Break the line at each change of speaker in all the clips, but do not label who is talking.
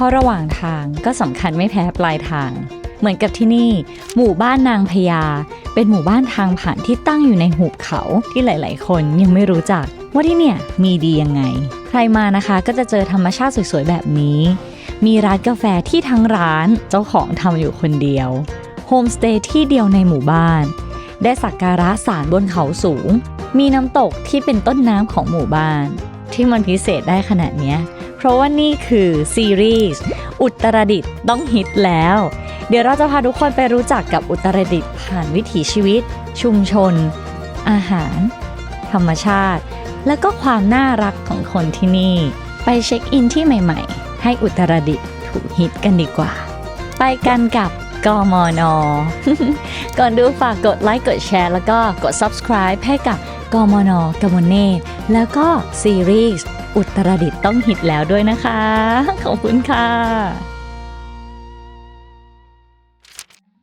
ราะระหว่างทางก็สำคัญไม่แพ้ปลายทาง เหมือนกับที่นี่ หมู่บ้านนางพญาเป็นหมู่บ้านทางผ่านที่ตั้งอยู่ในหุบเขาที่หลาย ๆ คนยังไม่รู้จักว่าที่เนี่ยมีดียังไง ใครมานะคะก็จะเจอธรรมชาติสวย ๆ แบบนี้ มีร้านกาแฟที่ทั้งร้านเจ้าของทำอยู่คนเดียวโฮมสเตย์ที่เดียวในหมู่บ้าน ได้สักการะศาลบนเขาสูง มีน้ำตกที่เป็นต้นน้ำของหมู่บ้าน ที่มันพิเศษได้ขนาดเนี้ย เพราะว่านี่คือซีรีส์อุตรดิตถ์ต้องฮิตแล้ว เดี๋ยวเราจะพาทุกคนไปรู้จักกับอุตรดิตถ์ผ่านวิถีชีวิต ชุมชน อาหาร ธรรมชาติ และก็ความน่ารักของคนที่นี่ ไปเช็คอินที่ใหม่ๆ ให้อุตรดิตถ์ถูกฮิตกันดีกว่า ไปกันกับกมน ก่อนดูฝากกดไลค์กดแชร์แล้วก็กด subscribe ให้กับ กมนกมลเนตแล้วก็ซีรีส์อุตรดิตต้องฮิตแล้วด้วยนะคะ ขอบคุณค่ะ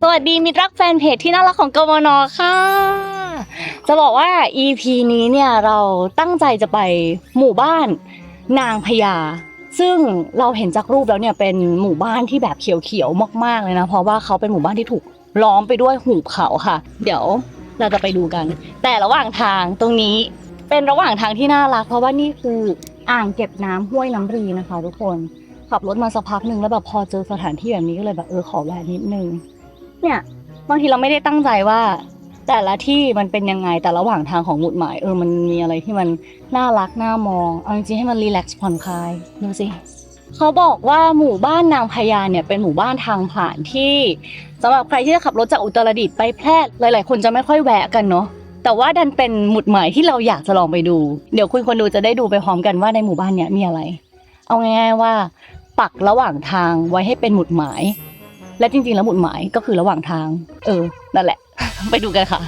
สวัสดีมิตรรักแฟนเพจที่น่ารักของกมนค่ะ จะบอกว่า EP นี้เนี่ยเราตั้งใจจะไปหมู่บ้านนางพญาซึ่งเราเห็นจากรูปแล้วเนี่ยเป็นหมู่บ้านที่แบบเขียวๆมากๆเลยนะ เพราะว่าเขาเป็นหมู่บ้านที่ถูกล้อมไปด้วยหุบเขาค่ะ เดี๋ยว เราจะไปดูกัน แต่ระหว่างทางตรงนี้เป็นระหว่างทางที่น่ารัก เพราะว่านี่คืออ่างเก็บน้ำห้วยน้ำรีนะคะ ทุกคนขับรถมาสักพักหนึ่งแล้วแบบพอเจอสถานที่แบบนี้ก็เลยแบบเออขอแวะนิดนึงเนี่ยบางทีเราไม่ได้ตั้งใจว่า แต่ละที่มันเป็นยังไงแต่ระหว่างทางของหมุดหมายเออมันมีอะไรที่มันน่ารักน่ามองเอาจริงๆให้มันรีแลกซ์ผ่อนคลายดูสิ เขาบอกว่าหมู่บ้านนางพญาเนี่ยเป็นหมู่บ้านทางผ่านที่สำหรับใครที่จะขับรถจากอุตรดิตถ์ไปแพร่หลาย ๆ คนจะไม่ค่อยแวะกันเนาะแต่ว่าดันเป็นหมุดหมายที่เราอยากจะลองไปดู เดี๋ยวคุณคนดูจะได้ดูไปพร้อมกันว่าในหมู่บ้านเนี่ยมีอะไร เอาง่าย ๆว่า ปักระหว่างทางไว้ให้เป็นหมุดหมาย และจริง ๆ แล้วหมุดหมายก็คือระหว่างทาง เออ นั่นแหละ ไปดูกันค่ะ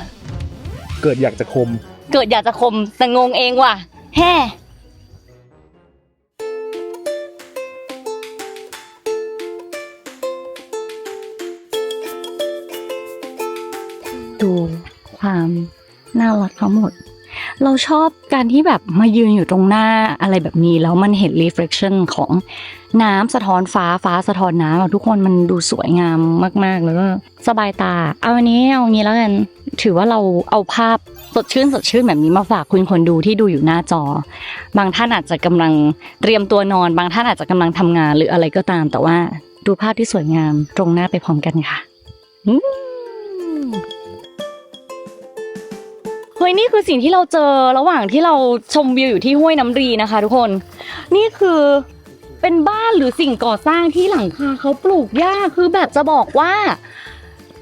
เกิดอยากจะคม
เกิดอยากจะคมแต่งงเองว่ะแฮ่ ความน่ารักทั้งหมด เราชอบการที่แบบมายืนอยู่ตรงหน้าอะไรแบบนี้ แล้วมันเห็น reflection ของน้ำสะท้อนฟ้าฟ้าสะท้อนน้ำอะทุกคนมันดูสวยงามมาก ๆ แล้วก็สบายตา เอาอันนี้เอางี้แล้วกัน ถือว่าเราเอาภาพสดชื่นสดชื่นแบบนี้มาฝากคุณคนดูที่ดูอยู่หน้าจอ บางท่านอาจจะกำลังเตรียมตัวนอน บางท่านอาจจะกำลังทำงานหรืออะไรก็ตาม แต่ว่าดูภาพที่สวยงามตรงหน้าไปพร้อมกันค่ะ อืม เฮ้ยนี่คือสิ่งที่เราเจอระหว่างที่เราชมวิวอยู่ที่ห้วยน้ำรีนะคะ ทุกคน นี่คือเป็นบ้านหรือสิ่งก่อสร้างที่หลังคาเขาปลูกหญ้าคือแบบจะบอกว่า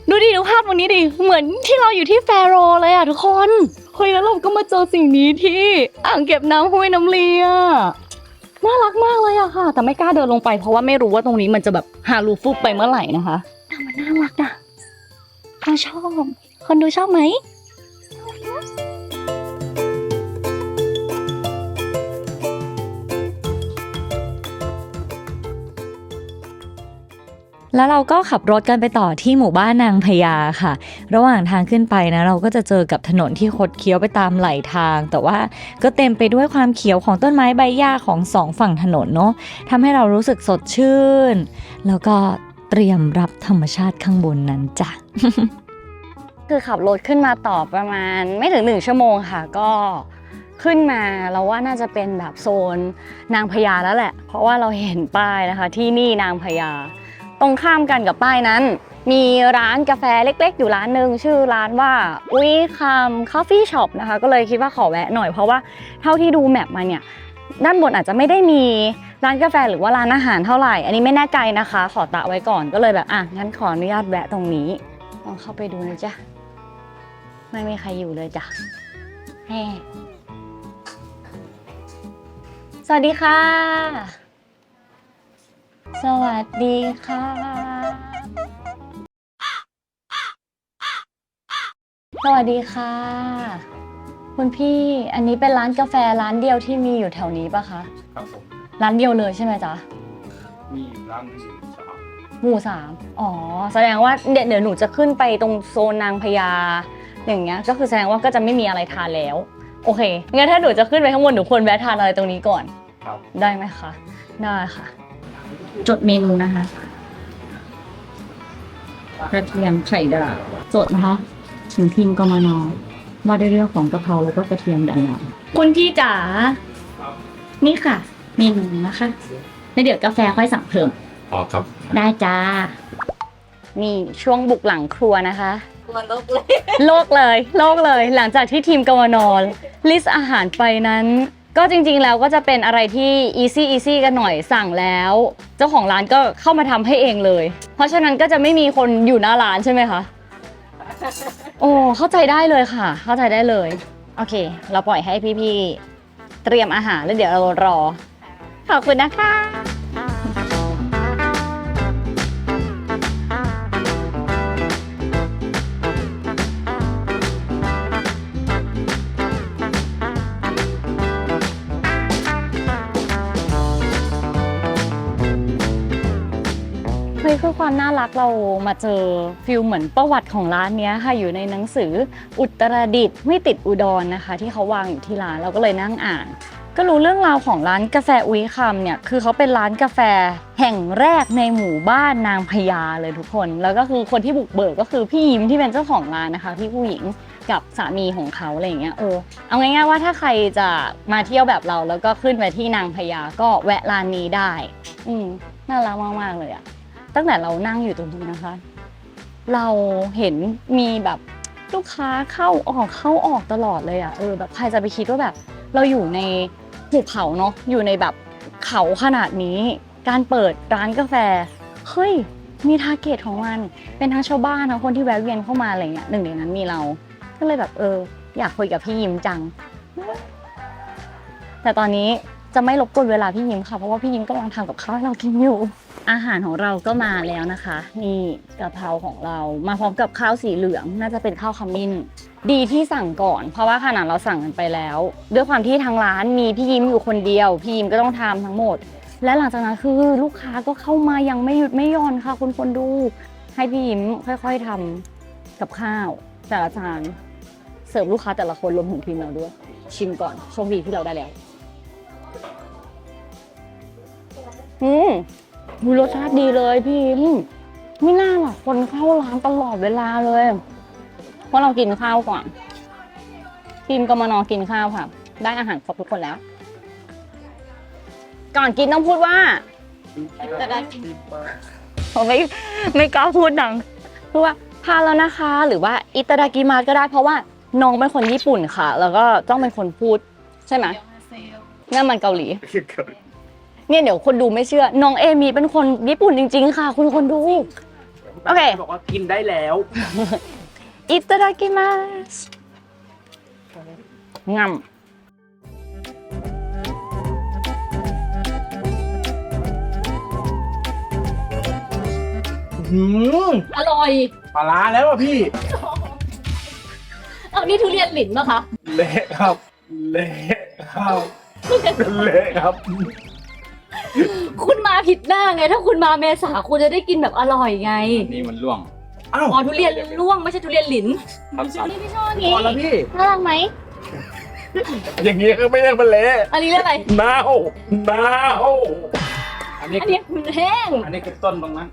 ดูดิดูภาพตรงนี้ดิเหมือนที่เราอยู่ที่แฟโรเลยอะทุกคนเฮ้ยแล้วเราก็มาเจอสิ่งนี้ที่อ่างเก็บน้ำห้วยน้ำเลียน่ารักมากเลยอะค่ะ แต่ไม่กล้าเดินลงไปเพราะว่าไม่รู้ว่าตรงนี้มันจะแบบหารูฟุบไปเมื่อไหร่นะคะแต่มันน่ารักอะเราชอบคนดูชอบไหม แล้วเราก็ขับรถกันไปต่อที่หมู่บ้านนางพญาค่ะ ระหว่างทางขึ้นไปนะ เราก็จะเจอกับถนนที่คดเคี้ยวไปตามไหลทาง แต่ว่าก็เต็มไปด้วยความเขียวของต้นไม้ใบหญ้าของสองฝั่งถนนเนาะทำให้เรารู้สึกสดชื่น แล้วก็เตรียมรับธรรมชาติข้างบนนั้นจ้ะ คือขับรถขึ้นมาต่อประมาณไม่ถึงหนึ่งชั่วโมงค่ะ ก็ขึ้นมาเราว่าน่าจะเป็นแบบโซนนางพญาแล้วแหละ เพราะว่าเราเห็นป้ายนะคะ ที่นี่นางพญาตรงข้ามกันกับป้ายนั้น มีร้านกาแฟเล็กๆ อยู่ร้านหนึ่งชื่อร้านว่าอุยคามคอฟฟี่ช็อปนะคะ ก็เลยคิดว่าขอแวะหน่อยเพราะว่าเท่าที่ดูแมปมาเนี่ย ด้านบนอาจจะไม่ได้มีร้านกาแฟหรือว่าร้านอาหารเท่าไหร่ อันนี้ไม่แน่ใจนะคะ ขอตะไว้ก่อนก็เลยแบบอะงั้นขออนุญาตแวะตรงนี้ลองเข้าไปดูนะจ๊ะ ไม่มีใครอยู่เลยจ้ะแฮ่สวัสดีค่ะ สวัสดีค่ะ สวัสดีค่ะ คุณพี่อันนี้เป็นร้านกาแฟร้านเดียวที่มีอยู่แถวนี้ปะคะ
ครับผม
ร้านเดียวเลยใช่ไหมจ๊ะ
มีร้านที่สาม
หมู่สามอ๋อ แสดงว่าเดี๋ยวเดี๋ยวหนูจะขึ้นไปตรงโซนนางพญา อย่างเงี้ยก็คือแสดงว่าก็จะไม่มีอะไรทานแล้ว โอเคงั้นถ้าหนูจะขึ้นไปข้างบนหนูควรแวะทานอะไรตรงนี้ก่อน
ครับ
ได้ไหมคะได้ค่ะ จดเมนูนะคะกระเทียมไข่ดาวจดนะคะถึงทีมกมนว่าด้วยเรื่องของกะเพราแล้วก็กระเทียมดังนั้นคุณพี่จ๋านี่ค่ะ เมนูนะคะแล้วเดี๋ยวกาแฟค่อยสั่งเพิ่ม
อ๋อครับ
ได้จ้า นี่ช่วงบุกหลังครัวนะคะ
มันลบเลย
โลกเลยโลกเลย หลังจากที่ทีมกวนอลิสต์อาหารไปนั้น ก็จริงๆแล้วก็จะเป็นอะไรที่ easy easy กันหน่อยสั่งแล้ว เจ้าของร้านก็เข้ามาทำให้เองเลย เพราะฉะนั้นก็จะไม่มีคนอยู่หน้าร้านใช่ไหมคะ โอ้เข้าใจได้เลยค่ะ เข้าใจได้เลย โอเค เราปล่อยให้พี่ๆเตรียมอาหารแล้วเดี๋ยวเรารอ ขอบคุณนะคะ เฮ้ยคือความน่ารักเรามาเจอฟิลเหมือนประวัติของร้านเนี้ยค่ะอยู่ในหนังสืออุตรดิตถ์ไม่ติดอุดรนะคะ ที่เขาวางอยู่ที่ร้านเราก็เลยนั่งอ่าน ก็รู้เรื่องราวของร้านกาแฟอุ้ยคำเนี่ยคือเขาเป็นร้านกาแฟแห่งแรกในหมู่บ้านนางพญาเลยทุกคน แล้วก็คือคนที่บุกเบิกก็คือพี่ยิ้มที่เป็นเจ้าของร้านนะคะพี่ผู้หญิงกับสามีของเขาอะไรอย่างเงี้ยเออเอาง่ายๆว่าถ้าใครจะมาเที่ยวแบบเราแล้วก็ขึ้นไปที่นางพญาก็แวะร้านนี้ได้ อืมน่ารักมากๆเลยอะ ตั้งแต่เรานั่งอยู่ตรงนี้นะคะ เราเห็นมีแบบลูกค้าเข้าออกเข้าออกตลอดเลยอะ่ะเออแบบใครจะไปคิดว่าแบบ เราอยู่ในหุบเขาเนาะอยู่ในแบบเขาขนาดนี้ การเปิดร้านกาแฟเฮ้ยมีทาร์เก็ตของมันเป็นทั้งชาวบ้านทั้งคนที่แวะเวียนเข้ามาอะไรเงี้ยหนึ่งในนั้นมีเรา ก็เลยแบบเออ อยากคุยกับพี่ยิ้มจัง แต่ตอนนี้ จะไม่รบกวนเวลาพี่ยิ้มค่ะ เพราะว่าพี่ยิ้มกำลังทำกับข้าวให้เรากินอยู่ อาหารของเราก็มาแล้วนะคะ นี่กะเพราของเรามาพร้อมกับข้าวสีเหลือง น่าจะเป็นข้าวขมิ้น ดีที่สั่งก่อน เพราะว่าขนาดเราสั่งกันไปแล้ว ด้วยความที่ทางร้านมีพี่ยิ้มอยู่คนเดียว พี่ยิ้มก็ต้องทำทั้งหมด และหลังจากนั้นคือลูกค้าก็เข้ามายังไม่หยุดไม่หย่อนค่ะคุณคนดู ให้พี่ยิ้มค่อย ๆทำกับข้าว แต่ละจานเสิร์ฟลูกค้าแต่ละคนรวมถึงทีมเราด้วย ชิมก่อนโชคดีที่เราได้แล้ว อืมมีรสชาติดีเลยพี่ยิ้มไม่น่าหรอกคนเข้าร้านตลอดเวลาเลย เพราะเรากินข้าวก่อนทีมกมนกินข้าวค่ะ ได้อาหารครบทุกคนแล้ว ก่อนกินต้องพูดว่า
แต่ได้
ผมไม่ไม่กล้าพูดดังพูดว่าพาแล้วนะคะ หรือว่าอิตาดากิมาก็ได้เพราะว่าน้องเป็นคนญี่ปุ่นค่ะ แล้วก็ต้องเป็นคนพูดใช่ไหมงั้นมันเกาหลี เนี่ยเดี๋ยวคนดูไม่เชื่อ น้องเอมีเป็นคนญี่ปุ่นจริง ๆ ค่ะ คุณคนดู โอเค
บอกว่ากินได้แล้ว
อิตาดากิมาสงำ
หืม
อร่อย
ปลาร้าแล้วอะพี่
เอานี่ทุเรียนหลินปะคะ
เละครับ เละครับ เละครับ
คุณมาผิดหน้าไง ถ้าคุณมาเมษาคุณจะได้กินแบบอร่อยไง
นี่มันล่วง
อ้าว
อ๋อทุเรียนร่วงไม่ใช่ทุเรียนหลิน
ครับครับ
นี่พี่ชอบนี้
พอแล้วพี่
น่ารักไหม
อย่างนี้ก็ไม่เรียกมันเละ
อันนี้เรียกอะไร
เน่าเน่า
อันนี้
อันนี้มันแห้ง
อันนี้คือต้นตรงนั้น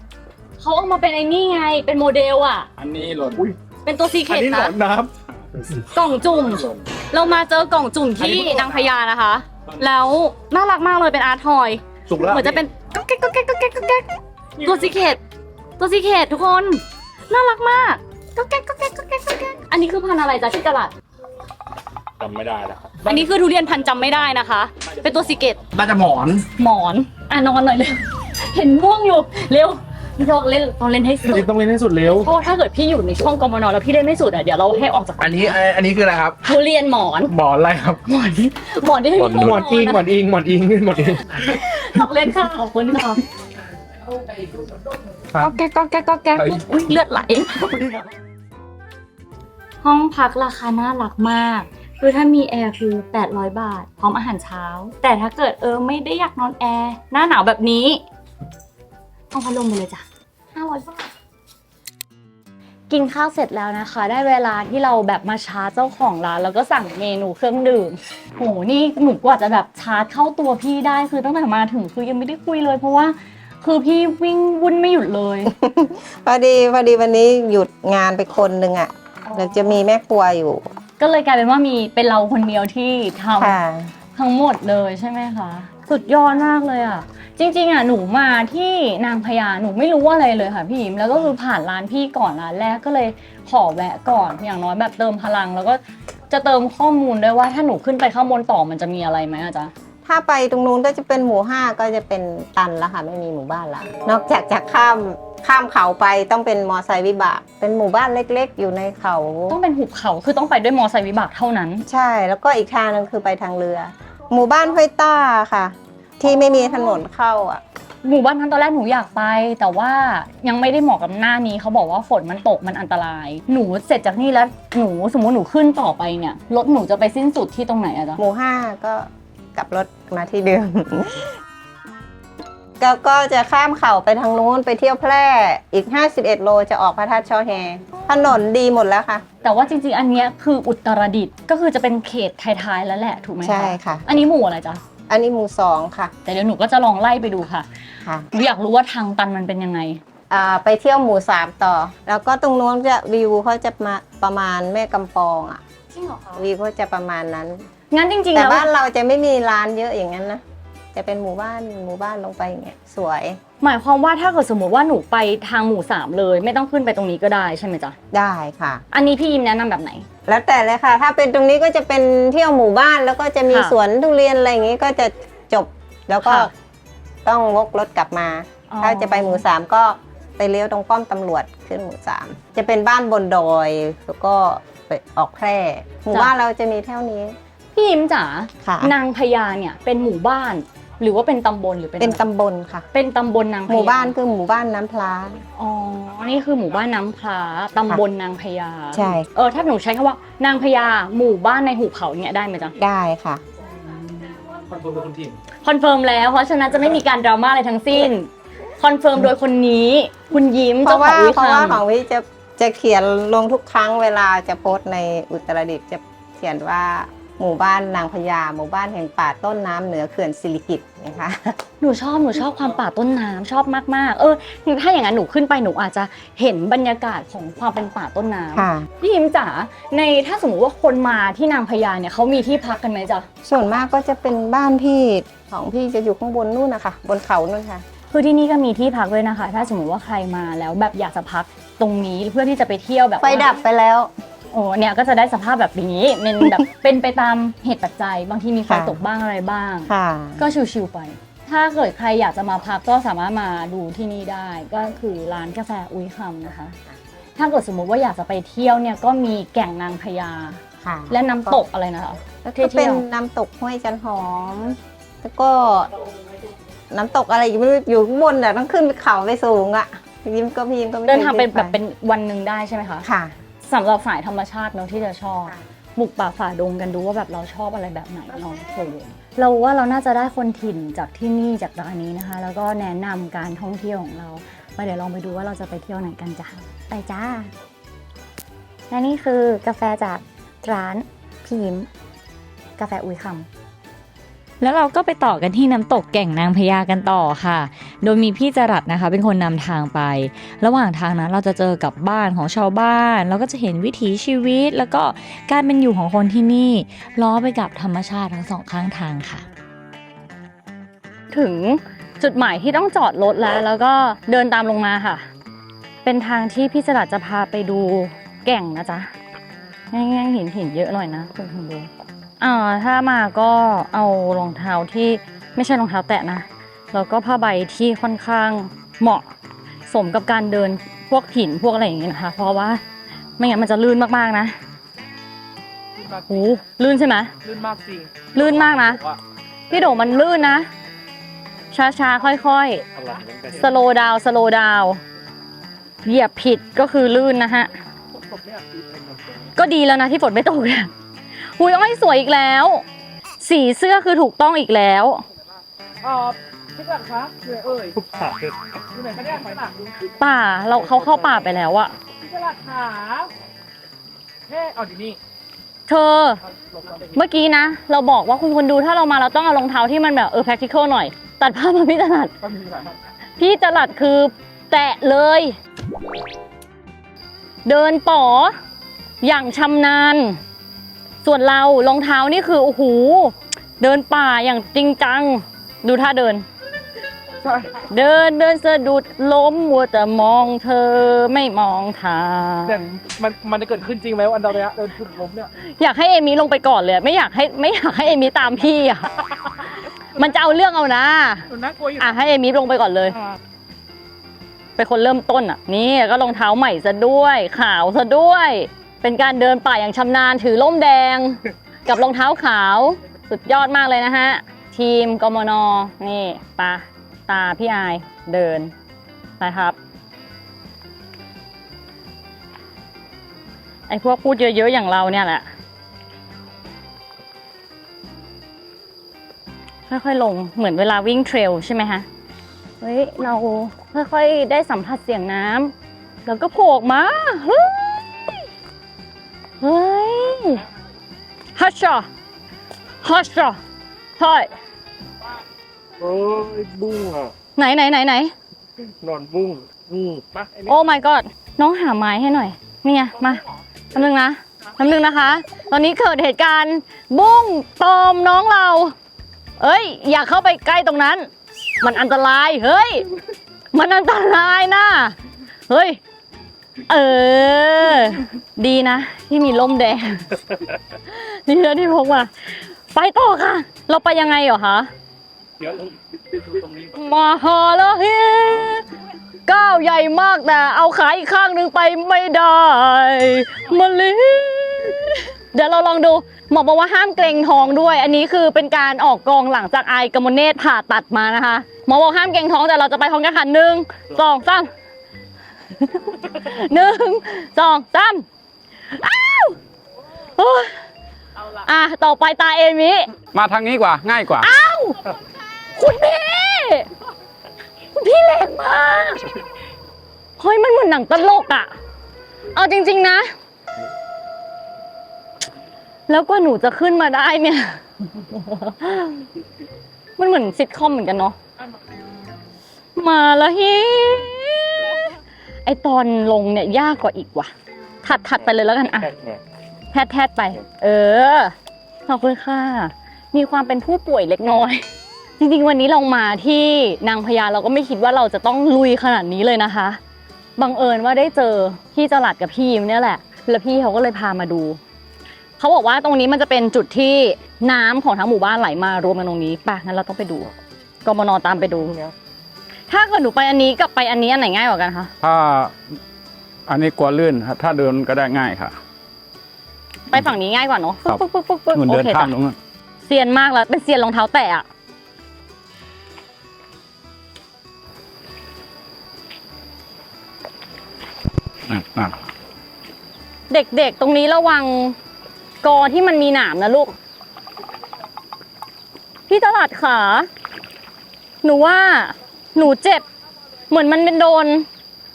เขาเอามาเป็นไอ้นี่ไงเป็นโมเดลอะ
อันนี้หล่น
เป็นตัวซีเค
อัน
ท
นี้หล
นะ
อนน้
กล่องจุ่ม เรามาเจอกล่องจุ่มที่นางพญานะคะ แล้วน่ารักมากเลยเป็นอาร์ทอยำ
สุกแล้ว
เหมือนจะเป็นก๊อกแก๊กก๊อกแก๊กก๊อกแก๊กก๊อกแก๊กตัวซีเคทตัวซีเคททุกคนน่ารักมากก๊อกแก๊กก๊อกแก๊กก๊อกแก๊กก๊อกแก๊กอันนี้คือพันธุ์อะไรจ๊ะที่ตลาด
จำไม่ได้แล้วครับ
อันนี้คือทุเรียนพันธุ์จำไม่ได้นะคะ เป็นตัวซีเกต
น่าจะหมอน
หมอนอะนอนหน่อยเร็วเห็นง่วงอยู่เร็ว พี่โชคเล่นต้องเล่นให้สุด
นี่ต้องเล่นให้สุดเร็ว
เพราะว่าถ้าเกิดพี่อยู่ในช่องกมนแล้วพี่เล่นไม่สุดอะเดี๋ยวเราให้ออกจาก
อันนี้อันนี้คืออะไรครับ
ทุเรียนหมอน
หมอนอะไรครับ
หมอนที่หมอนที่ให้พี่
หมอนอิงหมอนอิงหมอนอิงหมอนอิง
ออกเล่นค่ะขอบคุณค่ะ
ครับ
ก็แก๊กก็แก๊กก็แก๊กอุ้ยเลือดไหล ห้องพักราคาน่ารักมากคือถ้ามีแอร์คือ 800 บาท พร้อมอาหารเช้า แต่ถ้าเกิดเออไม่ได้อยากนอนแอร์ หน้าหนาวแบบนี้ ห้องพัดลมไปเลยจ้ะ500บาทกินข้าวเสร็จแล้วนะคะ ได้เวลาที่เราแบบมาชาร์จเจ้าของร้าน แล้วก็สั่งเมนูเครื่องดื่มโหนี่หนูกว่าจะแบบชาร์จเข้าตัวพี่ได้คือตั้งแต่มาถึงคือยังไม่ได้คุยเลย เพราะว่าคือพี่วิ่งวุ่นไม่หยุดเลย
พอดีพอดีวันนี้หยุดงานไปคนหนึ่งอะ่ะเดี๋ยวจะมีแม่ครัวอยู่
ก็เลยกลายเป็นว่ามีเป็นเราคนเดียวที่ทำ
ค่ะ
ทั้งหมดเลยใช่ไหมคะ สุดยอดมากเลยอะ จริงๆอะหนูมาที่นางพญาหนูไม่รู้อะไรเลยค่ะพี่อิมแล้วก็คือผ่านร้านพี่ก่อนร้านแรกก็เลยขอแวะก่อนอย่างน้อยแบบเติมพลัง แล้วก็จะเติมข้อมูลด้วยว่าถ้าหนูขึ้นไปข้างบนต่อมันจะมีอะไรไหมอะจ๊ะ
ถ้าไปตรงนู้นก็จะเป็นหมู่ห้าก็จะเป็นตันแล้วค่ะไม่มีหมู่บ้านละนอกจากจะข้ามข้ามเขาไปต้องเป็นมอไซค์วิบาก เป็นหมู่บ้านเล็กๆ อยู่ในเขา
ต้องเป็นหุบเขาคือต้องไปด้วยมอไซค์วิบากเท่านั้น
ใช่แล้วก็อีกทางหนึงคือไปทางเรือ หมู่บ้านห้วยต้าค่ะ ที่ไม่มีถนนเข้าอะ
หมู่บ้านนั้นตอนแรกหนูอยากไป แต่ว่ายังไม่ได้เหมาะกับหน้านี้เขาบอกว่าฝนมันตกมันอันตราย หนูเสร็จจากนี่แล้วหนูสมมติหนูขึ้นต่อไปเนี่ยรถหนูจะไปสิ้นสุดที่ตรงไหนอะจ๊ะ
หมู่ห้าก็กลับรถมาที่เดิมก็ก็จะข้ามเขาไปทางนู้นไปเที่ยวแพร่อีก 51 โลจะออกพระธาตุช่อแฮถนนดีหมดแล้วค่ะ
แต่ว่าจริงๆ อันเนี้ยคืออุตรดิตถ์ก็คือจะเป็นเขตท้ายๆแล้วแหละถูกไหมคะ
ใช่ค่ะ
อันนี้หมู่อะไรจ๊ะ
อันนี้หมู่สองค่ะ
แต่เดี๋ยวหนูก็จะลองไล่ไปดูค่ะ
ค่ะ
หนูอยากรู้ว่าทางตันมันเป็นยังไง
อ่าไปเที่ยวหมู่สามต่อ แล้วก็ตรงนู้นจะวิวเขาจะมาประมาณแม่กำปองอะ
จริงเหรอคะ
วิวเขาจะประมาณนั้น
งั้นจริงๆ
แต่
แล้ว
บ้านเราจะไม่มีร้านเยอะอย่างนั้นนะจะเป็นหมู่บ้านหมู่บ้านลงไปอย่างเงี้ยสวย
หมายความว่าถ้าเกิดสมมติว่าหนูไปทางหมู่สามเลย ไม่ต้องขึ้นไปตรงนี้ก็ได้ใช่ไหมจ๊ะ
ได้ค่ะ
อันนี้พี่ยิมแนะนำแบบไหน
แล้วแต่เลยค่ะ ถ้าเป็นตรงนี้ก็จะเป็นเที่ยวหมู่บ้านแล้วก็จะมี
ค่ะ
สวนทุเรียนอะไรอย่างงี้ก็จะจบแล้วก็
ค่ะ
ต้องวกรถกลับมา
อ๋อ
ถ้าจะไปหมู่สามก็ไปเลี้ยวตรงป้อมตำรวจขึ้นหมู่สามจะเป็นบ้านบนดอยแล้วก็ไปออกแพร่ หมู่บ้านเราจะมีเท่านี้
พี่ยิมจ๋า
ค่ะ
นางพญาเนี่ยเป็นหมู่บ้าน หรือว่าเป็นตำบลหรือเป็น
เป็น
อะไร
ตำบลค่ะ
เป็นตำบลนางพญา
หมู่บ้านคือหมู่บ้านน้ำพลา
อ๋อนี่คือหมู่บ้านน้ำพลาตำบลนางพญา
ใช่
เออถ้าหนูใช้คำว่านางพญาหมู่บ้านในหุบเขาเนี่ยได้ไหมจ๊ะ
ได้ค่ะ
คอนเฟิร์มเป็นคนถิ่น
คอนเฟิร์มแล้วเพราะฉะนั้นจะไม่มีการดราม่าอะไรทั้งสิ้นคอนเฟิร์มโดยคนนี้คุณยิ้ม
เพ
เจ้า
ราะ
ขอ
ว่าง
วิ
เพราะว่าข
คำ
องวิจะจะเขียนลงทุกครั้งเวลาจะโพสต์ในอุตรดิตถ์จะเขียนว่า หมู่บ้านนางพญาหมู่บ้านแห่งป่าต้นน้ำเหนือเขื่อนสิริกิตนะคะ
หนูชอบหนูชอบความป่าต้นน้ำชอบมากๆ เออถ้าอย่างนั้นหนูขึ้นไปหนูอาจจะเห็นบรรยากาศของความเป็นป่าต้นน้ำ
ค่ะ
พี่ยิ้มจ๋าในถ้าสมมติว่าคนมาที่นางพญาเนี่ยเขามีที่พักกันไหมจ๊ะ
ส่วนมากก็จะเป็นบ้านพี่ของพี่จะอยู่ข้างบนนู่นนะคะบนเขานู่นค่ะ
คือที่นี่ก็มีที่พักด้วยนะคะ ถ้าสมมติว่าใครมาแล้วแบบอยากจะพักตรงนี้เพื่อที่จะไปเที่ยวแบบ
ไฟดับไปแล้ว
โอ้เนี่ยก็จะได้สภาพแบบนี้เป็นแบบ เป็นไปตามเหตุปัจจัย บางทีมีไฟ
ค่ะ
ตกบ้างอะไรบ้าง
ค่ะ
ก็ชิวๆไป ถ้าเกิดใครอยากจะมาพักก็สามารถมาดูที่นี่ได้ ก็คือร้านกาแฟอุ้ยคำนะคะ ถ้าเกิดสมมุติว่าอยากจะไปเที่ยวเนี่ยก็มีแก่งนางพญา
ค่ะ
และน้ำตกอะไรนะคะ
แล้ว
ที่
ก็
เที่
เป็น
ยว
น้ำตกห้วยจันหอม แล้วก็น้ำตกอะไรอยู่ไม่รู้อยู่ข้างบนแต่ต้องขึ้นไปเขาไปสูงอะยิ้มก็พี่ยิ้มก็ไม่คย
เดินทางเป็น
ขึ้
แบบเป็นวันหนึ่งได้ใช่ไหมคะ
ค่ะ
สำหรับสายธรรมชาติเนอะที่จะชอบ
ค่ะ
บุกป่าฝ่าดงกันดูว่าแบบเราชอบอะไรแบบไหนลองโผล่เราว่าเราน่าจะได้คนถิ่นจากที่นี่จากร้านนี้นะคะ แล้วก็แนะนำการท่องเที่ยวของเราไปเดี๋ยวลองไปดูว่าเราจะไปเที่ยวไหนกันจ้ะไปจ้าและนี่คือกาแฟจากร้านพี่ยิ้มกาแฟอุ้ยคำ
แล้วเราก็ไปต่อกันที่น้ำตกแก่งนางพญากันต่อค่ะ โดยมีพี่จรัสนะคะ เป็นคนนำทางไป ระหว่างทางนั้นเราจะเจอกับบ้านของชาวบ้าน แล้วก็จะเห็นวิถีชีวิต แล้วก็การเป็นอยู่ของคนที่นี่ ล้อไปกับธรรมชาติทั้งสองข้างทางค่ะ
ถึงจุดหมายที่ต้องจอดรถแล้ว แล้วก็เดินตามลงมาค่ะ เป็นทางที่พี่จรัสจะพาไปดูแก่งนะจ๊ะง่ายๆหินหินเยอะหน่อยนะคุณผู้ชมดู อ่าถ้ามาก็เอารองเท้าที่ไม่ใช่รองเท้าแตะนะ แล้วก็ผ้าใบที่ค่อนข้างเหมาะสมกับการเดินพวกหินพวกอะไรอย่างงี้นะคะ เพราะว่าไม่งั้นมันจะลื่นมากๆนะโอ้ลื่นใช่ไหม
ลื่นมากจริง
ลื่นมากนะพี่โด่งมันลื่นนะ ช้าๆ ค่อย
อะไรตั้งแต่
ๆ สโลดาวสโลดาวเหยียบผิดก็คือลื่นนะฮะก็ดีแล้วนะที่ฝนไม่ตกเนี่ย หุยอ้อยสวยอีกแล้ว สีเสื้อคือถูกต้องอีกแล้ว
อ่าพี่จักรคะเหนื่อยเอ่ย
ทุกผ่า
อยู่ไหนคะเนี่ยไปหลัก
ป่าเราเขาเข้าป่าไปแล้วอะ
พี่จักรขาเฮ้เอาดินี่
เธอ เมื่อกี้นะ เราบอกว่าคุณคนดูถ้าเรามาเราต้องเอารองเท้าที่มันแบบเออ practical หน่อย ตัดภาพมาพี่จรัดพี่จรัดคือแตะเลย เดินป๋ออย่างชำนาญ ส่วนเรารองเท้านี่คือโอ้โหเดินป่าอย่างจริงจัง ดูท่าเดิน
ใช่
เดินเดินสะดุดล้มมัวแต่มองเธอไม่มองทาง
แต่มันมันจะเกิดขึ้นจริงไหมว่าอันดาเรียเดินถึงล้มเนี่ย
อยากให้เอมี่ลงไปก่อนเลย ไม่อยากให้ไม่อยากให้เอมี่ตามพี่อะมันจะเอาเรื่องเอานะ
มันน่ากลัวอยู่
อะให้เอมี่ลงไปก่อนเลย
อ่า
เป็นคนเริ่มต้นอะ นี่ก็รองเท้าใหม่ซะด้วย ขาวซะด้วย เป็นการเดินป่าอย่างชำนาญถือล่มแดง กับรองเท้าขาวสุดยอดมากเลยนะฮะ ทีมกมนนี่ปาตาพี่อายเดินนะครับไอ้พวกพูดเยอะ ๆ อย่างเราเนี่ยแหละ ค่อยๆลงเหมือนเวลาวิ่งเทรลใช่ไหมคะเฮ้ย เราค่อยๆได้สัมผัสเสียงน้ำแล้วก็โผล่มาฮ้ย เฮ้ยฮัชชาฮัชชาเฮ้ย
โอ้ยบุ้งอะ
ไหนไหนไหนไหน
นอนบุ้งนี่มาไอ้นี่
โอ้ my god น้องหาไม้ให้หน่อย นี่ไงมาทำนึงนะทำนึงนะคะ ตอนนี้เกิดเหตุการณ์บุ้งตอมน้องเรา เอ้ย อย่าเข้าไปใกล้ตรงนั้น มันอันตราย เฮ้ย มันอันตรายนะ เฮ้ย เออ ดีนะ ที่มีล่มแดง นี่นะที่พกมาไปต่อค่ะ เราไปยังไงเหรอคะ
เดี๋ยวตรงนี้
มาฮาลาเฮก้าวใหญ่มากแต่เอาขาอีกข้างหนึ่งไปไม่ได้มาลยเดี๋ยวเราลองดูหมอบอกว่าห้ามเกรงท้องด้วย อันนี้คือเป็นการออกกองหลังจากไอกมลเนตผ่าตัดมานะคะ หมอบอกห้ามเกรงท้องแต่เราจะไปท้องกันค่ะหนึ่งสองสาม หนึ่งสองสามอ้าวโอ้ยอะต่อไปตาเอมิ
มาทางนี้กว่าง่ายกว่า
คุณพี่คุณพี่แรงมากเฮ้ยมันเหมือนหนังตลกอะเอาจริง ๆนะ แล้วก็หนูจะขึ้นมาได้เนี่ย มันเหมือนซิทคอมเหมือนกันเนาะมาแล้วฮิ ไอตอนลงเนี่ยยากกว่าอีกว่ะ ถัดถัดไปเลยแล้วกันอะ
แค่ไง
แพทย์แพทย์ไป เออ ขอบคุณค่ะ มีความเป็นผู้ป่วยเล็กน้อย จริงๆ วันนี้เรามาที่นางพญาเราก็ไม่คิดว่าเราจะต้องลุยขนาดนี้เลยนะคะ บังเอิญว่าได้เจอพี่จรัดกับพี่ยิมเนี่ยแหละ แล้วพี่เขาก็เลยพามาดู เขาบอกว่าตรงนี้มันจะเป็นจุดที่น้ำของทั้งหมู่บ้านไหลมารวมกันตรงนี้ไป่ะงั้นเราต้องไปดูกมนตามไปดู ถ้าเกิดหนูไปอันนี้กับไปอันนี้อันไหนง่ายกว่ากันคะ
ถ้าอันนี้กลัวลื่นครับถ้าเดินก็ได้ง่ายค่ะ
ไปฝั่งนี้ง่ายกว่าเนาะ
ครับ
ปึ๊กปึ๊กปึ๊กปึ๊ก
เหมือน
โอ
เดิน
เค
ข้า
จ้ะ
มตรงนั้น
เซียนมากแล้วเป็นเซียนรองเท้าแตะอะ
อะอะ
เด็กๆ ตรงนี้ระวังกอที่มันมีหนามนะลูก พี่ตลาดขา หนูว่า หนูเจ็บ เหมือนมันเป็นโดน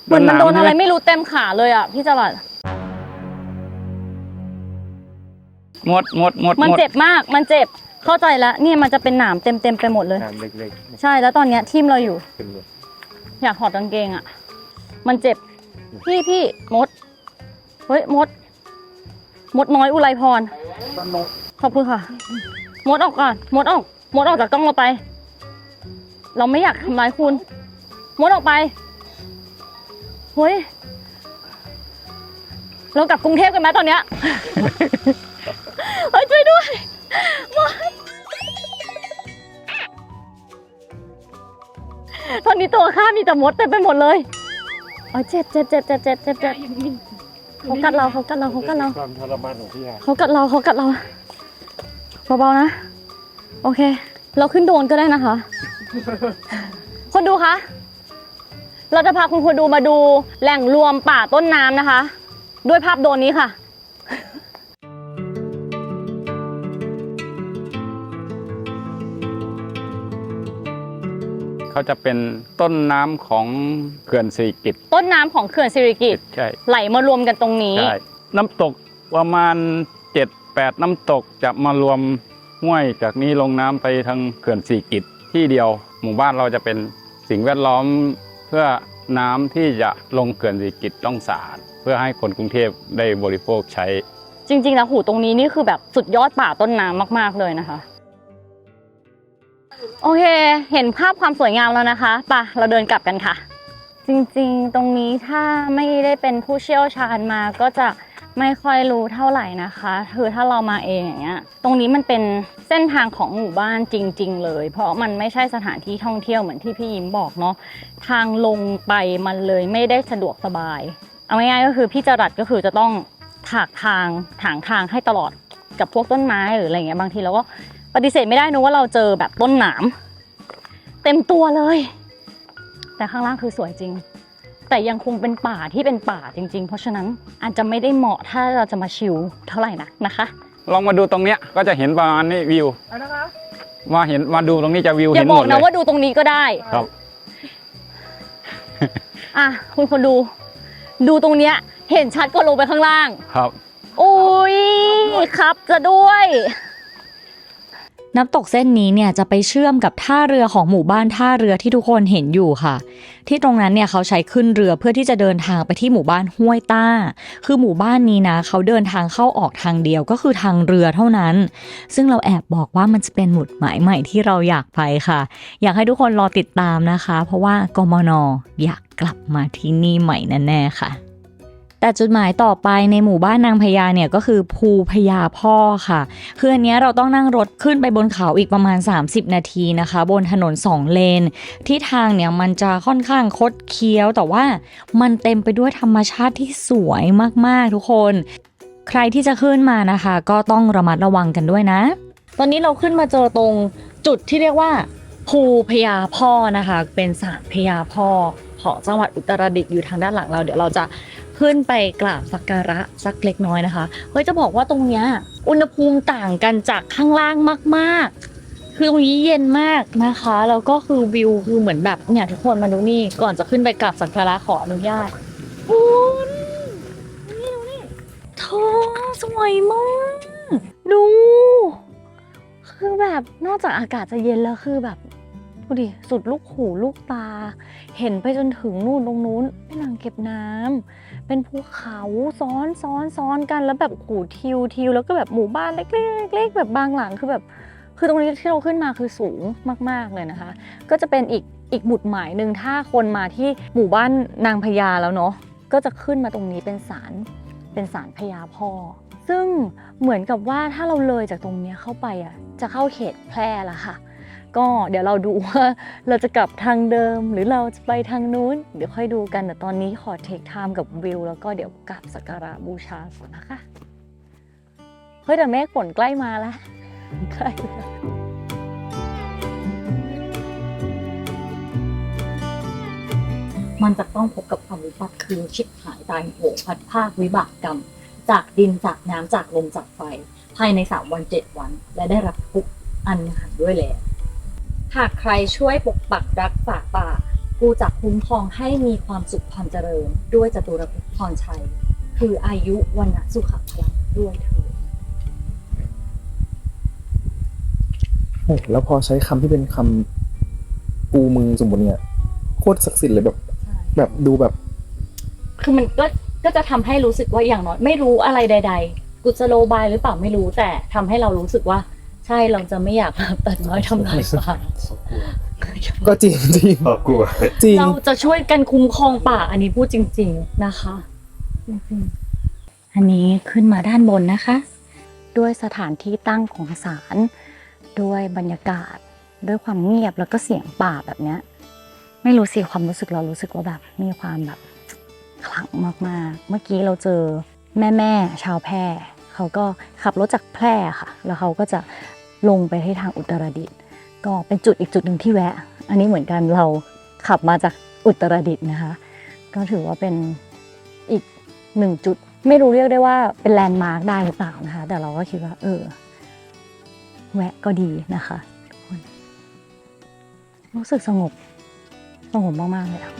เหมือนมันโดนอะไรไม่รู้เต็มขาเลยอะพี่ตลาด
หมดหมดหมด
มัน
หมด
เจ็บมากมันเจ็บเข้าใจแล้วเนี่ยมันจะเป็นหนามเต็มๆไปหมดเลย
งานเล็ก
ใช่แล้วตอนเนี้ยทิ่มเราอยู่
ๆเป็นเลย
อยากถอดกางเกงอะ มันเจ็บ พี่พี่มด เฮ้ยมด มดน้อยอุไรพร ขอบคุณค่ะ มดออกก่อน มดออก มดออกจากกล้องเราไป เราไม่อยากทำร้ายคุณมดออกไป เฮ้ย เรากลับกรุงเทพกันไหมตอนเนี้ย เฮ้ยช่วยด้วยมดตอนนี้ตัวข้ามีแต่มดเต็มไปหมดเลยอ๋อเจ็บเจ็บเจ็บเจ็บเจ็บเจ็บเจ็บเขากัดเราเขากัดเราเขากัดเรา
ความทรมานของพี่ฮะ
เขากัดเราเขากัดเราเบาๆนะ โอเค เราขึ้นโดรนก็ได้นะคะ คนดูคะ เราจะพาคุณคนดูมาดูแหล่งรวมป่าต้นน้ำนะคะ ด้วยภาพโดรนนี้ค่ะ
เขาจะเป็นต้นน้ำของเขื่อนสิริกิต
ต้นน้ำของเขื่อนสิริกิต
ใช่
ไหลมารวมกันตรงนี้
ใช่น้ำตกประมาณเจ็ดแปดน้ำตกจะมารวมห้วยจากนี้ลงน้ำไปทางเขื่อนสิริกิต ที่เดียว หมู่บ้านเราจะเป็นสิ่งแวดล้อมเพื่อน้ำที่จะลงเขื่อนสิริกิตต้องสะอาดเพื่อให้คนกรุงเทพได้บริโภคใช้
จริงๆแล้วหูตรงนี้นี่คือแบบสุดยอดป่าต้นน้ำมากๆเลยนะคะ โอเค เห็นภาพความสวยงามแล้วนะคะไป่ะเราเดินกลับกันค่ะ จริงๆ ตรงนี้ถ้าไม่ได้เป็นผู้เชี่ยวชาญมาก็จะ ไม่ค่อยรู้เท่าไหร่นะคะคือถ้าเรามาเองอย่างเงี้ยตรงนี้มันเป็นเส้นทางของหมู่บ้านจริง ๆ เลย เพราะมันไม่ใช่สถานที่ท่องเที่ยวเหมือนที่พี่ยิ้มบอกเนาะทางลงไปมันเลยไม่ได้สะดวกสบาย เอาง่ายๆก็คือพี่จรัดก็คือจะต้องถากทางถางทางให้ตลอดกับพวกต้นไม้หรืออะไรเงี้ยบางทีเราก็ปฏิเสธไม่ได้นะว่าเราเจอแบบต้นหนาม เต็มตัวเลย แต่ข้างล่างคือสวยจริง แต่ยังคงเป็นป่าที่เป็นป่าจริง ๆ เพราะฉะนั้นอาจจะไม่ได้เหมาะถ้าเราจะมาชิลเท่าไหร่นะนะคะ
ลองมาดูตรงเนี้ยก็จะเห็นประมาณนี้วิวมาเห็นมาดูตรงนี้จะวิว
อย่า
เห็น
บ
ห
อ
ม
ก
ดเล
นะ
ย
ว่าดูตรงนี้ก็ได้
ครับ
อะคุณคนดู ดูตรงเนี้ย เห็นชัดก็ลงไปข้างล่าง
ครับ
อุ้ยครับจะด้วย
น้ำตกเส้นนี้เนี่ยจะไปเชื่อมกับท่าเรือของหมู่บ้านท่าเรือที่ทุกคนเห็นอยู่ค่ะ ที่ตรงนั้นเนี่ยเขาใช้ขึ้นเรือเพื่อที่จะเดินทางไปที่หมู่บ้านห้วยต้า คือหมู่บ้านนี้นะเขาเดินทางเข้าออกทางเดียวก็คือทางเรือเท่านั้น ซึ่งเราแอบบอกว่ามันจะเป็นหมุดหมายใหม่ที่เราอยากไปค่ะ อยากให้ทุกคนรอติดตามนะคะ เพราะว่ากมนอยากกลับมาที่นี่ใหม่แน่ๆค่ะ แต่จุดหมายต่อไปในหมู่บ้านนางพญาเนี่ยก็คือภูพญาพ่อค่ะ คืออันนี้เราต้องนั่งรถขึ้นไปบนเขาอีกประมาณ 30 นาทีนะคะ บนถนน 2 เลน ที่ทางเนี่ยมันจะค่อนข้างคดเคี้ยว แต่ว่ามันเต็มไปด้วยธรรมชาติที่สวยมากๆทุกคน ใครที่จะขึ้นมานะคะ ก็ต้องระมัดระวังกันด้วยนะ ตอนนี้เราขึ้นมาเจอตรงจุดที่เรียกว่าภูพญาพ่อนะคะ เป็นศาลพญาพ่อของจังหวัดอุตรดิตถ์อยู่ทางด้านหลังเราเดี๋ยวเราจะ ขึ้นไปกราบสักการะสักเล็กน้อยนะคะเฮ้ยจะบอกว่าตรงเนี้ยอุณหภูมิต่างกันจากข้างล่างมากๆ คือตรงนี้เย็นมากนะคะแล้วก็คือวิวคือเหมือนแบบเนี่ยทุกคนมาดูนี่ก่อนจะขึ้นไปกราบสักการะขออนุญาตคุณนี่ดูนี่เธอสวยมากดูคือแบบนอกจากอากาศจะเย็นแล้วคือแบบ ดูดิสุดลูกหูลูกตา เห็นไปจนถึงนู่นตรงนู้นเป็นอ่างเก็บน้ำเป็นภูเขาซ้อนซ้อนซ้อนกันแล้วแบบโอ้โหทิวทิวแล้วก็แบบหมู่บ้านเล็กๆเล็กๆแบบบางหลังคือแบบคือตรงนี้ที่เราขึ้นมาคือสูงมาก ๆเลยนะคะ ก็จะเป็นอีกอีกหมุดหมายหนึ่งถ้าคนมาที่หมู่บ้านนางพญาแล้วเนาะก็จะขึ้นมาตรงนี้เป็นศาลเป็นศาลพญาพ่อ ซึ่งเหมือนกับว่าถ้าเราเลยจากตรงนี้เข้าไปอะจะเข้าเขตแพร่ละค่ะ ก็เดี๋ยวเราดูว่าเราจะกลับทางเดิม หรือเราจะไปทางนู้น เดี๋ยวค่อยดูกันแต่ตอนนี้ขอเทคไทม์กับวิวแล้วก็เดี๋ยวกลับสักการะบูชาก่อนนะคะเฮ้ยแต่เมฆฝนใกล้มาแล้วใกล้แล้วมันจะต้องพบกับความวิบัติคือชิบหายตายโหงพัดภาควิบากกรรม จากดินจากน้ำจากลมจากไฟ ภายในสามวันเจ็ดวัน และได้รับทุกอันหันด้วยแล หากใครช่วยปกปักรักษาป่า กูจะคุ้มครองให้มีความสุขความเจริญ ด้วยจตุรพิพรชัย คืออายุวันนะสุขพลังด้วยเถิด
โอ้โหแล้วพอใช้คำที่เป็นคำปูมือสมบูรณ์เนี่ยโคตรศักดิ์สิทธิ์เลยแบบแบบดูแบบ
คือมันก็ก็จะทำให้รู้สึกว่าอย่างน้อย ไม่รู้อะไรใด ๆ กุศโลบายหรือเปล่าไม่รู้แต่ทำให้เรารู้สึกว่า ใช่เราจะไม่อยากมาตัดไม้ทำลายป่า
ก็จริงจริง
กลัว
จริง
เราจะช่วยกันคุ้มครองป่า อันนี้พูดจริง ๆนะคะจริงๆอันนี้ขึ้นมาด้านบนนะคะ ด้วยสถานที่ตั้งของศาลด้วยบรรยากาศ ด้วยความเงียบแล้วก็เสียงป่าแบบเนี้ย ไม่รู้สิความรู้สึกเรารู้สึกว่าแบบมีความแบบขลังมากๆ เมื่อกี้เราเจอแม่แม่ๆชาวแพร่เขาก็ขับรถจากแพร่ค่ะ แล้วเขาก็จะ ลงไปที่ทางอุตรดิตถ์ก็เป็นจุดอีกจุดหนึ่งที่แวะ อันนี้เหมือนกันเราขับมาจากอุตรดิตถ์นะคะ ก็ถือว่าเป็นอีกหนึ่งจุด ไม่รู้เรียกได้ว่าเป็นแลนด์มาร์คได้หรือเปล่านะคะ แต่เราก็คิดว่า เออ แวะก็ดีนะคะรู้สึกสงบสงบมาก ๆ เลยอะ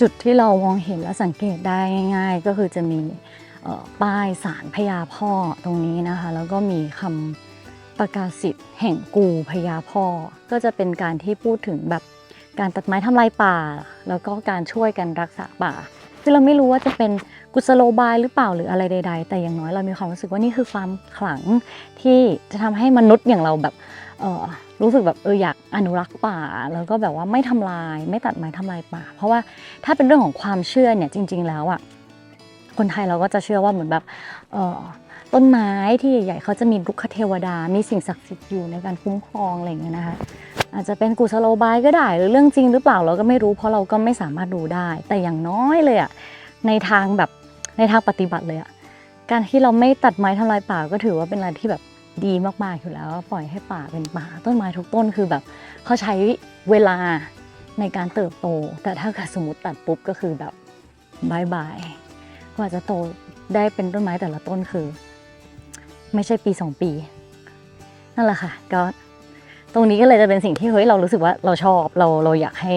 จุดที่เรามองเห็นและสังเกตได้ง่าย ๆ ก็คือจะมีป้ายสารพญาพ่อตรงนี้นะคะ แล้วก็มีคำประกาศสิทธิ์แห่งกูพญาพ่อ ก็จะเป็นการที่พูดถึงแบบการตัดไม้ทำลายป่า แล้วก็การช่วยกันรักษาป่าคือเราไม่รู้ว่าจะเป็นกุศโลบายหรือเปล่าหรืออะไรใด ๆ แต่อย่างน้อยเรามีความรู้สึกว่านี่คือความขลังที่จะทำให้มนุษย์อย่างเราแบบรู้สึกแบบเอออยากอนุรักษ์ป่า แล้วก็แบบว่าไม่ทำลาย ไม่ตัดไม้ทำลายป่า เพราะว่าถ้าเป็นเรื่องของความเชื่อเนี่ยจริง ๆ แล้วอะคนไทยเราก็จะเชื่อว่าเหมือนแบบเอ่อต้นไม้ที่ใหญ่ๆเขาจะมีลุกคเทวดา มีสิ่งศักดิ์สิทธิ์อยู่ในการคุ้มครองอะไรอย่างเงี้ยนะคะอาจจะเป็นกุศโลบายก็ได้ หรือเรื่องจริงหรือเปล่าเราก็ไม่รู้เพราะเราก็ไม่สามารถดูได้ แต่อย่างน้อยเลยอะในทางแบบในทางปฏิบัติเลยอะการที่เราไม่ตัดไม้ทำลายป่าก็ถือว่าเป็นอะไรที่แบบ ดีมากๆอยู่แล้ว ปล่อยให้ป่าเป็นป่า ต้นไม้ทุกต้นคือแบบเขาใช้เวลาในการเติบโต แต่ถ้าเกิดสมมติตัดปุ๊บก็คือแบบบายบายกว่าจะโตได้เป็นต้นไม้แต่ละต้นคือ ไม่ใช่ปีสองปี นั่นแหละค่ะ ก็ตรงนี้ก็เลยจะเป็นสิ่งที่เฮ้ยเรารู้สึกว่าเราชอบเราเราอยากให้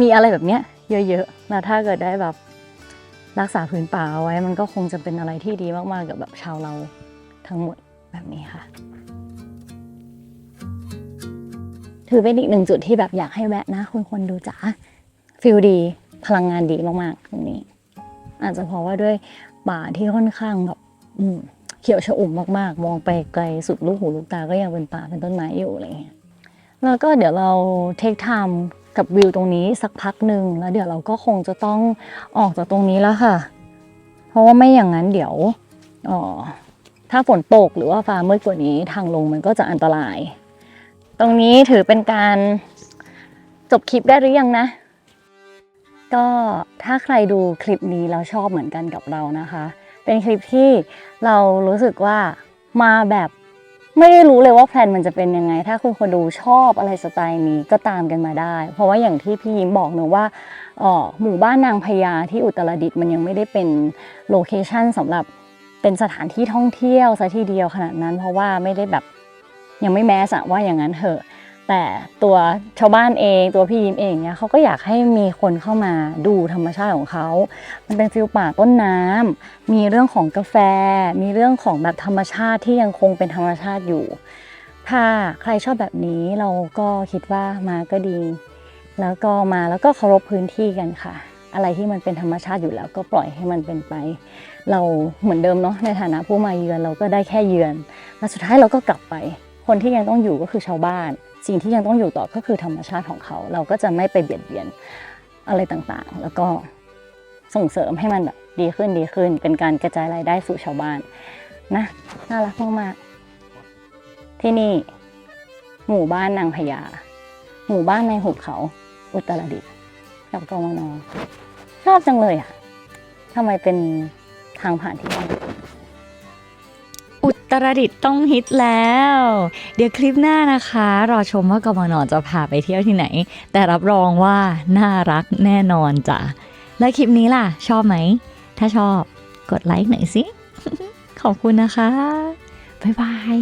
มีอะไรแบบเนี้ยเยอะๆแล้วถ้าเกิดได้แบบรักษาพื้นป่าเอาไว้ มันก็คงจะเป็นอะไรที่ดีมากๆกับแบบชาวเราทั้งหมด แบบนี้ค่ะ ถือเป็นอีกหนึ่งจุดที่แบบอยากให้แวะนะคุณคนดูจ๋าฟิลดีพลังงานดีมากๆตรงนี้ อาจจะเพราะว่าด้วยป่าที่ค่อนข้างแบบเขียวชอุ่มมากๆ มองไปไกลสุดลูกหูลูกตาก็ยังเป็นป่าเป็นต้นไม้อยู่อะไรเงี้ยแล้วก็เดี๋ยวเราเทคไทม์กับวิวตรงนี้สักพักหนึ่งแล้วเดี๋ยวเราก็คงจะต้องออกจากตรงนี้แล้วค่ะ เพราะว่าไม่อย่างนั้นเดี๋ยวอ่อ ถ้าฝนตกหรือว่าฟ้ามืดกว่านี้ทางลงมันก็จะอันตราย ตรงนี้ถือเป็นการจบคลิปได้หรือยังนะ ก็ถ้าใครดูคลิปนี้แล้วชอบเหมือนกันกับเรานะคะ เป็นคลิปที่เรารู้สึกว่ามาแบบไม่ได้รู้เลยว่าแพลนมันจะเป็นยังไง ถ้าคุณคนดูชอบอะไรสไตล์นี้ก็ตามกันมาได้ เพราะว่าอย่างที่พี่ยิ้มบอกเนอะว่าออหมู่บ้านนางพญาที่อุตรดิตถ์มันยังไม่ได้เป็นโลเคชันสำหรับ เป็นสถานที่ท่องเที่ยวซะทีเดียวขนาดนั้น เพราะว่าไม่ได้แบบยังไม่แมสอะว่าอย่างนั้นเถอะ แต่ตัวชาวบ้านเองตัวพี่ยิ้มเองเนี่ยเขาก็อยากให้มีคนเข้ามาดูธรรมชาติของเขา มันเป็นฟิลป่าต้นน้ำมีเรื่องของกาแฟ มีเรื่องของแบบธรรมชาติที่ยังคงเป็นธรรมชาติอยู่ ถ้าใครชอบแบบนี้เราก็คิดว่ามาก็ดี แล้วก็มาแล้วก็เคารพพื้นที่กันค่ะ อะไรที่มันเป็นธรรมชาติอยู่แล้วก็ปล่อยให้มันเป็นไป เราเหมือนเดิมเนาะในฐานะผู้มาเยือนเราก็ได้แค่เยือน แล้วสุดท้ายเราก็กลับไป คนที่ยังต้องอยู่ก็คือชาวบ้าน สิ่งที่ยังต้องอยู่ต่อก็คือธรรมชาติของเขา เราก็จะไม่ไปเบียดเบียนอะไรต่างๆ แล้วก็ส่งเสริมให้มันแบบดีขึ้นดีขึ้น เป็นการกระจายรายได้สู่ชาวบ้านนะน่ารักมากๆที่นี่ หมู่บ้านนางพญาหมู่บ้านในหุบเขาอุตรดิตถ์ กับกมนชอบจังเลยอะทำไมเป็นทางผ่านที่ดี
อุตรดิตถ์ต้องฮิตแล้ว เดี๋ยวคลิปหน้านะคะ รอชมว่ากมนจะพาไปเที่ยวที่ไหน แต่รับรองว่าน่ารักแน่นอนจ้ะ และคลิปนี้ล่ะ ชอบไหม ถ้าชอบกดไลค์หน่อยสิ ขอบคุณนะคะ บ๊ายบาย